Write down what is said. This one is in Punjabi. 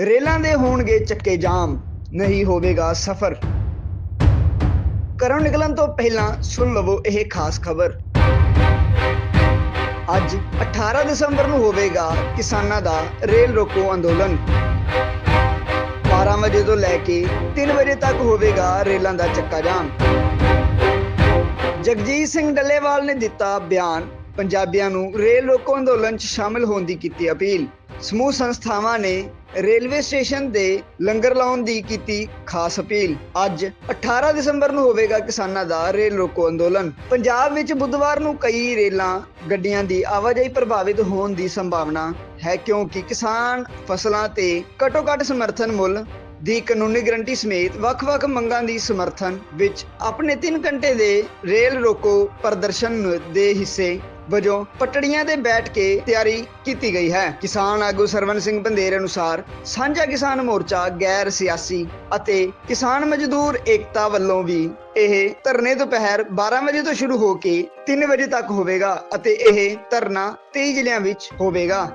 ਰੇਲਾਂ ਦੇ ਹੋਣਗੇ ਚੱਕੇ ਜਾਮ, ਨਹੀਂ ਹੋਵੇਗਾ ਸਫ਼ਰ। ਕਰਨ ਨਿਕਲਣ ਤੋਂ ਪਹਿਲਾਂ ਸੁਣ ਲਵੋ ਇਹ ਖਾਸ ਖਬਰ। ਅੱਜ 18 ਦਸੰਬਰ ਨੂੰ ਹੋਵੇਗਾ ਕਿਸਾਨਾਂ ਦਾ ਰੇਲ ਰੋਕੋ ਅੰਦੋਲਨ। 12 ਵਜੇ ਤੋਂ ਲੈ ਕੇ 3 ਵਜੇ ਤੱਕ ਹੋਵੇਗਾ ਰੇਲਾਂ ਦਾ ਚੱਕਾ ਜਾਮ। ਜਗਜੀਤ ਸਿੰਘ ਡੱਲੇਵਾਲ ਨੇ ਦਿੱਤਾ ਬਿਆਨ, ਪੰਜਾਬੀਆਂ ਨੂੰ ਰੇਲ ਰੋਕੋ ਅੰਦੋਲਨ 'ਚ ਸ਼ਾਮਲ ਹੋਣ ਦੀ ਕੀਤੀ ਅਪੀਲ। ਸਮੂਹ ਸੰਸਥਾਵਾਂ ਨੇ ਰੇਲਵੇ ਸਟੇਸ਼ਨ ਦੇ ਲੰਗਰ ਲਾਉਣ ਦੀ ਕੀਤੀ ਖਾਸ ਅਪੀਲ। ਅੱਜ 18 ਦਸੰਬਰ ਨੂੰ ਹੋਵੇਗਾ ਕਿਸਾਨਾਂ ਦਾ ਰੇਲ ਰੋਕੋ ਅੰਦੋਲਨ। ਪੰਜਾਬ ਵਿੱਚ ਬੁੱਧਵਾਰ ਨੂੰ ਕਈ ਰੇਲਾਂ ਗੱਡੀਆਂ ਦੀ ਆਵਾਜਾਈ ਪ੍ਰਭਾਵਿਤ ਹੋਣ ਦੀ ਸੰਭਾਵਨਾ ਹੈ ਕਿਉਂਕਿ ਕਿਸਾਨ ਫਸਲਾਂ ਤੇ ਘੱਟੋ-ਘੱਟ ਸਮਰਥਨ ਮੁੱਲ ਦੀ ਕਾਨੂੰਨੀ ਗਰੰਟੀ ਸਮੇਤ ਵੱਖ-ਵੱਖ ਮੰਗਾਂ ਦੀ ਸਮਰਥਨ ਵਿੱਚ ਆਪਣੇ 3 ਘੰਟੇ ਦੇ ਰੇਲ ਰੋਕੋ ਪ੍ਰਦਰਸ਼ਨ ਦੇ ਹਿੱਸੇ ਵਜੋਂ ਪਟੜੀਆਂ ਤੇ ਬੈਠ ਕੇ ਤਿਆਰੀ ਕੀਤੀ ਗਈ ਹੈ। ਕਿਸਾਨ ਆਗੂ ਸਰਵਨ ਸਿੰਘ ਬੰਦੇਰ ਅਨੁਸਾਰ ਸਾਂਝਾ ਕਿਸਾਨ ਮੋਰਚਾ ਗੈਰ ਸਿਆਸੀ ਅਤੇ ਕਿਸਾਨ ਮਜ਼ਦੂਰ ਏਕਤਾ ਵੱਲੋਂ ਵੀ ਇਹ ਧਰਨੇ ਦੁਪਹਿਰ 12 ਵਜੇ ਤੋਂ ਸ਼ੁਰੂ ਹੋ ਕੇ 3 ਵਜੇ ਤੱਕ ਹੋਵੇਗਾ ਅਤੇ ਇਹ ਧਰਨਾ 23 ਜ਼ਿਲ੍ਹਿਆਂ ਵਿੱਚ ਹੋਵੇਗਾ।